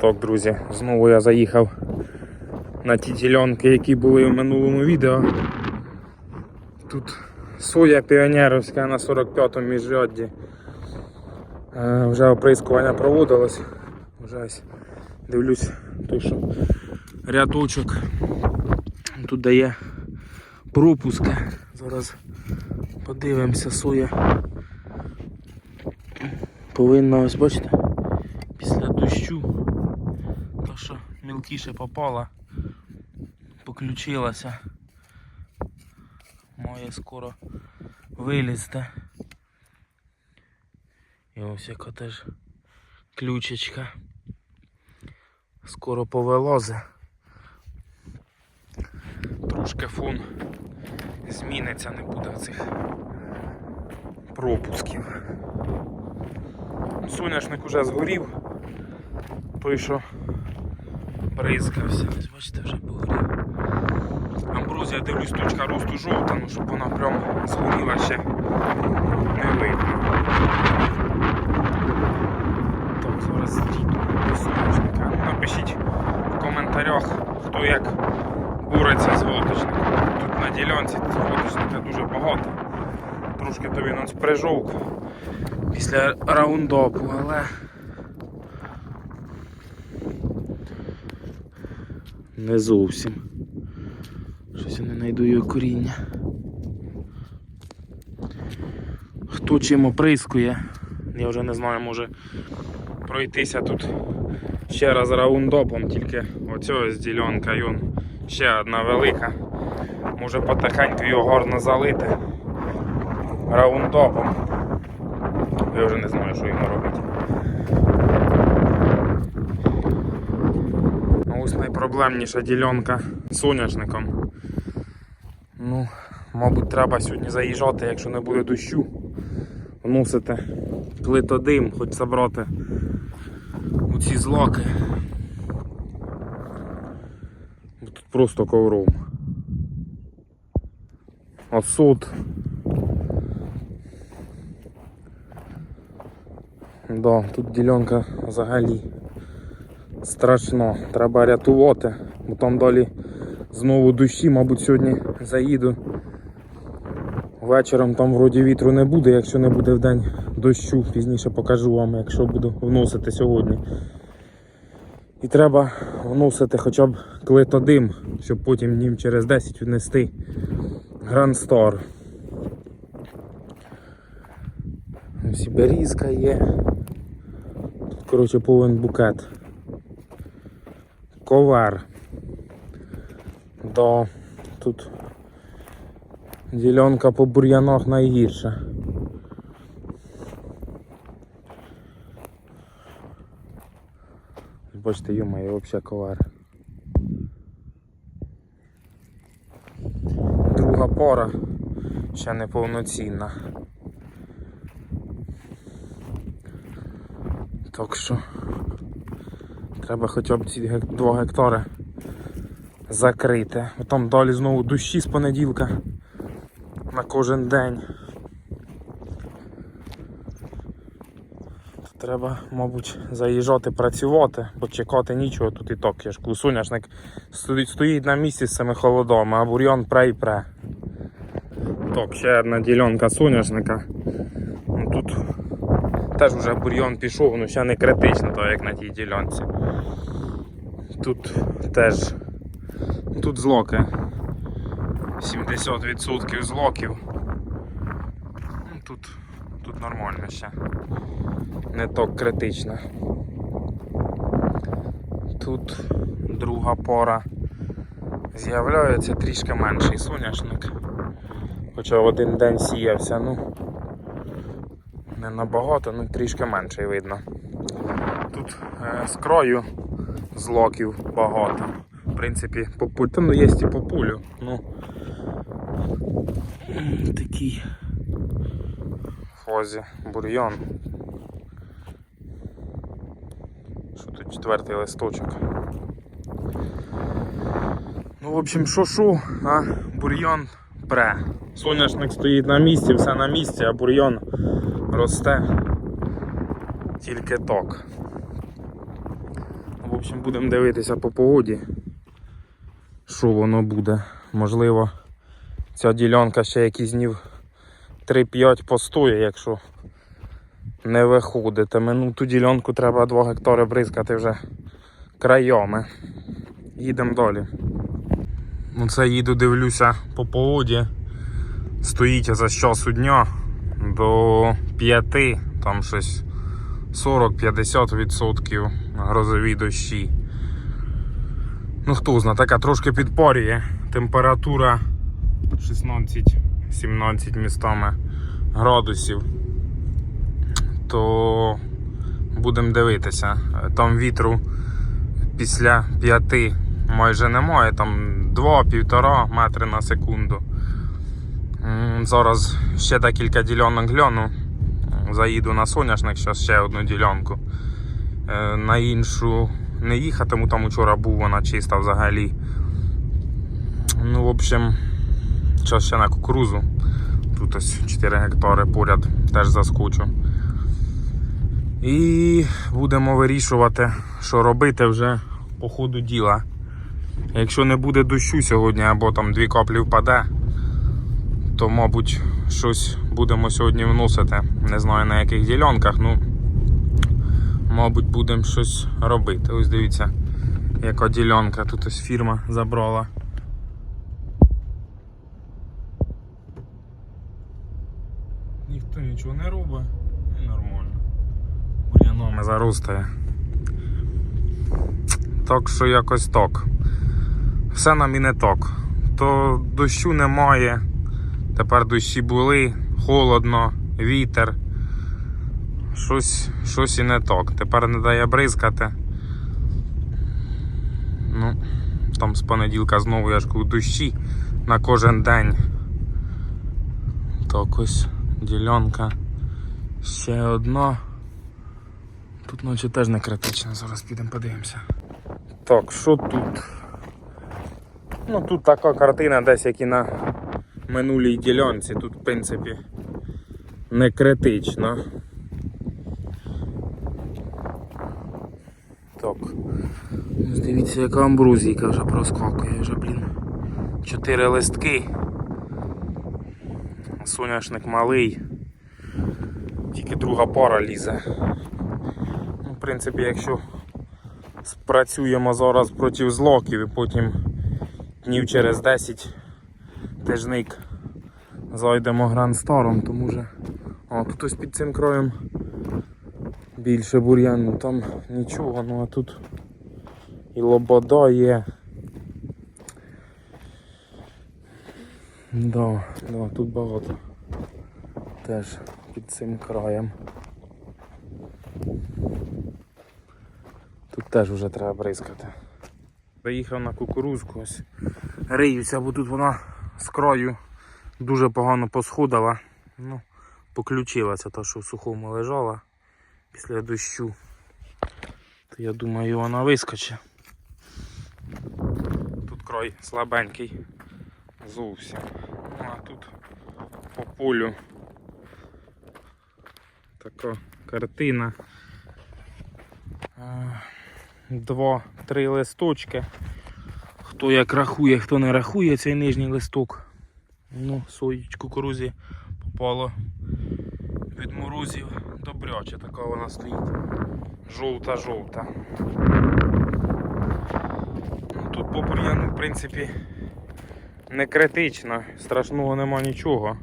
Так, друзі, знову я заїхав на ті ділянки, які були в минулому відео. Тут соя піонерівська на 45-му міжрядді. Е, Вже оприскування проводилось. Вже ось дивлюсь, той, що рядочок тут дає пропуски. Зараз подивимося, соя повинна ось бачите, після дощу, то що мілкіше попала, поключилася, має скоро вилізти. І ось яка теж ключечка. Скоро повилозе. Трошки фон зміниться, не буде цих пропусків. Соняшник уже згорів. Той, що бризкався. Ось бачите, вже погорів. Амброзія, дивлюсь, точка росту жовта, ну щоб вона прям згоріла ще не видно. Так, зараз до соняшника. Ну, Напишіть в коментарях, хто як бореться з водочником. Тут на ділянці водочника дуже багато. Трошки тобі нас прижовк після раундопу, але не зовсім. Щось я не знайду його коріння. Хто чим оприскує, я вже не знаю, може пройтися тут ще раз раундопом, тільки оцього з ділянка і он ще одна велика. Може потихеньку його гарно залити раундопом. Я вже не знаю, що йому робити. А найпроблемніша ділянка соняшником. Ну, мабуть, треба сьогодні заїжджати, якщо не буде дощу. Вносити клитодим, хоч забрати оці злаки. Бо Тут просто ковром. Осуд. Да, тут ділянка взагалі страшно. Треба рятувати, бо там далі знову дощі, мабуть, сьогодні заїду. Вечором там вроді вітру не буде, якщо не буде в день дощу, пізніше покажу вам, якщо буду вносити сьогодні. І треба вносити хоча б клетодим, щоб потім днів через 10 внести Grand Star. Ось і берізка є. Тут, коротше, повен букет. Ковар. Да, тут ділянка по бур'янах найгірша. Бачите, йомає, взагалі ковар. Друга пора ще не повноцінна. Так що треба хоча б ці 2 гектари закрити. Там далі знову дощі з понеділка на кожен день. То Треба, мабуть, заїжджати працювати, бо чекати нічого тут і так. Я ж кажу, соняшник стоїть, на місці з цими холодами, а бур'ян пре і пре. Так, ще одна ділянка соняшника. Ну, тут теж вже бур'ян пішов, ну ще не критично, так як на тій ділянці. Тут теж тут злоки. 70% злоків. Тут, тут нормально ще. Не так критично. Тут друга пора з'являється трішки менший соняшник. Хоча один день сіявся, ну не набагато, ну трішки менший видно. Тут е, з краю злоків багато. В принципі, по пулю. Там ну, є і по пулю. Ну, такий фозі бурйон. Що тут четвертий листочок. Ну, в общем, що шо, а бурйон пре. Соняшник стоїть на місці, все на місці, а бурйон росте тільки так. В общем, будемо дивитися по погоді, що воно буде. Можливо, ця ділянка ще якісь днів 3-5 постоє, якщо не виходитиме. Ну, ту ділянку треба 2 гектари бризкати вже крайоми. Їдемо далі. Ну це їду, дивлюся по погоді. Стоїть за часу дня до 5, там щось 40-50% грозові дощі. Ну хто зна, така трошки підпорює. Температура 16-17 містами градусів. То будемо дивитися. Там вітру після 5 майже немає, там 2-1,5 метри на секунду. Зараз ще декілька ділянок гляну. Заїду на соняшник, зараз ще одну ділянку. Е, На іншу не їхатиму, там вчора був вона чиста взагалі. Ну, в общем, зараз ще на кукурузу. Тут ось 4 гектари поряд теж заскочу. І будемо вирішувати, що робити вже по ходу діла. Якщо не буде дощу сьогодні або там дві каплі впаде, то, мабуть, щось будемо сьогодні вносити. Не знаю на яких ділянках, ну мабуть, будемо щось робити. Ось дивіться, яка ділянка тут ось фірма забрала. Ніхто нічого не робить, і нормально. Бур'яном заростає. Так що якось так. Все нам і не так. То дощу немає. Тепер дощі були, холодно, вітер. Щось, щось і не так. Тепер не дає бризкати. Ну, там з понеділка знову я ж кажу, дощі на кожен день. Так ось ділянка. Ще одна. Тут ночі теж не критично, зараз підемо подивимося. Так, що тут? Ну тут така картина десь як і на минулій ділянці. Тут в принципі не критично. Так. Ось Дивіться, яка амбрузійка вже проскакує, вже, блін. Чотири листки. Соняшник малий. Тільки друга пара лізе. Ну, в принципі, якщо спрацюємо зараз проти злоків і потім днів через 10 тижник зайдемо гранд-старом, тому вже а, тут ось під цим краєм більше бур'ян, ну там нічого, ну а тут і лобода є. Да, да, тут багато теж під цим краєм. Тут теж вже треба бризкати. Заїхав на кукурузку, ось риюся, бо тут вона з краю дуже погано посходила. Ну, поключилася та, що в сухому лежала після дощу. То я думаю вона вискочить. Тут край слабенький. Зовсім. Ну а тут по полю така картина. Е, Два-три листочки. Хто як рахує, хто не рахує цей нижній листок. Ну, сої кукурузі попало від морозів добряче, така вона стоїть. Жовта-жовта. Ну, Тут по бур'яну, в принципі, не критично, страшного нема нічого.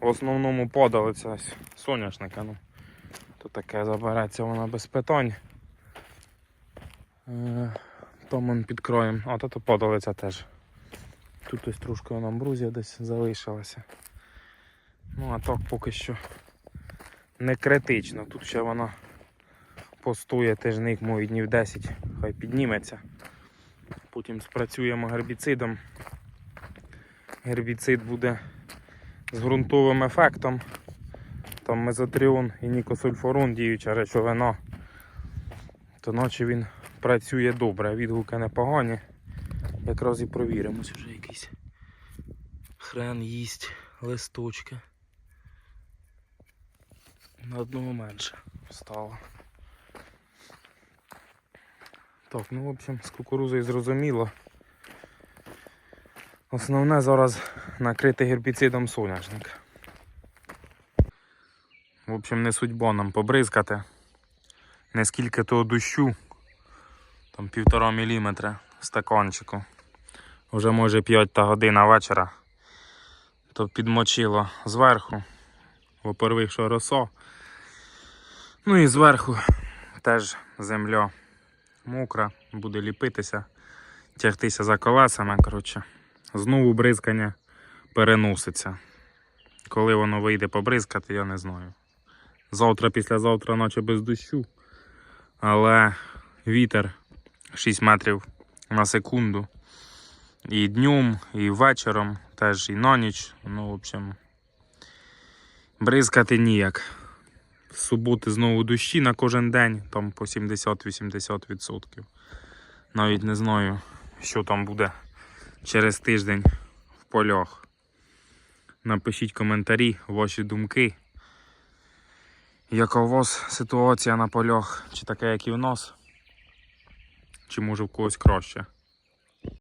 В основному падалиця ось соняшника. Ну, то таке забереться вона без питань. Там он під. А, то то теж. Тут ось трошки вона амбрузія десь залишилася. Ну а так поки що не критично. Тут ще вона постоє тижник, мої днів 10, хай підніметься. Потім спрацюємо гербіцидом. Гербіцид буде з ґрунтовим ефектом. Там мезотріон і нікосульфорон діюча речовина. То наче він працює добре, відгуки непогані. Якраз і провіримось вже якийсь хрен їсть листочки. На одного менше стало. Так, ну в общем, з кукурузою зрозуміло. Основне зараз накрити гербіцидом соняшник. В общем, не судьба нам побризкати. Не скільки того дощу, там півтора міліметра стаканчику. Вже може 5 та година вечора. То підмочило зверху. Во-первых, що роса. Ну і зверху теж земля мокра, буде ліпитися, тягтися за колесами. Коротше. Знову бризкання переноситься. Коли воно вийде побризкати, я не знаю. Завтра, післязавтра, наче без дощу. Але вітер 6 метрів на секунду. І днем, і вечором, теж і на ніч. Ну, в общем, бризкати ніяк. З суботи знову дощі на кожен день, там по 70-80%. Навіть не знаю, що там буде через тиждень в полях. Напишіть коментарі, ваші думки. Яка у вас ситуація на полях? Чи така, як і в нас? Чи може в когось краще?